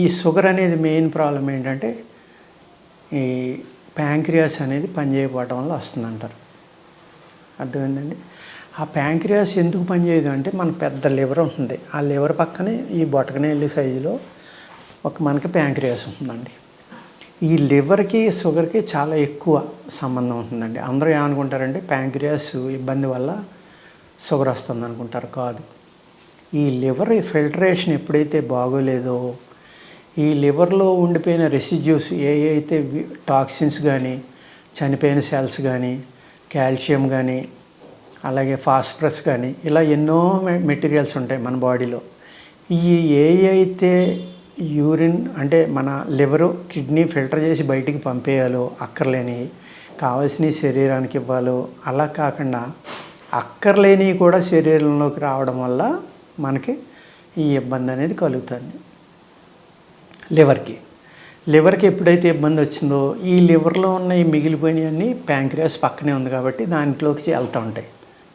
ఈ షుగర్ అనేది main problem ఏంటంటే ఈ ప్యాంక్రియాస్ అనేది పనిచేయకపోవడం వల్ల వస్తుందంటారు. అర్థమైందండి? ఆ ప్యాంక్రియాస్ ఎందుకు పనిచేయదు అంటే మన పెద్ద లివర్ ఉంటుంది. ఆ లివర్ పక్కనే ఈ బొటకనేళ్ళి సైజులో ఒక మనకి ప్యాంక్రియాస్ ఉంటుందండి. ఈ లివర్కి షుగర్కి చాలా ఎక్కువ సంబంధం ఉంటుందండి. అందరూ ఏమనుకుంటారంటే ప్యాంక్రియాస్ ఇబ్బంది వల్ల షుగర్ వస్తుంది అనుకుంటారు కాదు. ఈ లివర్ ఫిల్టరేషన్ ఎప్పుడైతే బాగోలేదో ఈ లివర్లో ఉండిపోయిన రెసిడ్యూస్ ఏ అయితే టాక్సిన్స్ కానీ చనిపోయిన సెల్స్ కానీ కాల్షియం కానీ అలాగే ఫాస్ఫరస్ కానీ ఇలా ఎన్నో మెటీరియల్స్ ఉంటాయి మన బాడీలో. ఈ ఏ అయితే యూరిన్ అంటే మన లివరు కిడ్నీ ఫిల్టర్ చేసి బయటికి పంపేయాలో అక్కర్లేని కావలసిన శరీరానికి ఇవ్వాలో అలా కాకుండా అక్కర్లేనివి కూడా శరీరంలోకి రావడం వల్ల మనకి ఈ ఇబ్బంది అనేది కలుగుతుంది. లివర్కి. లివర్కి ఎప్పుడైతే ఇబ్బంది వచ్చిందో ఈ లివర్లో ఉన్న ఈ మిగిలిపోయినవన్నీ ప్యాంక్రియాస్ పక్కనే ఉంది కాబట్టి దాంట్లోకి వెళ్తూ ఉంటాయి.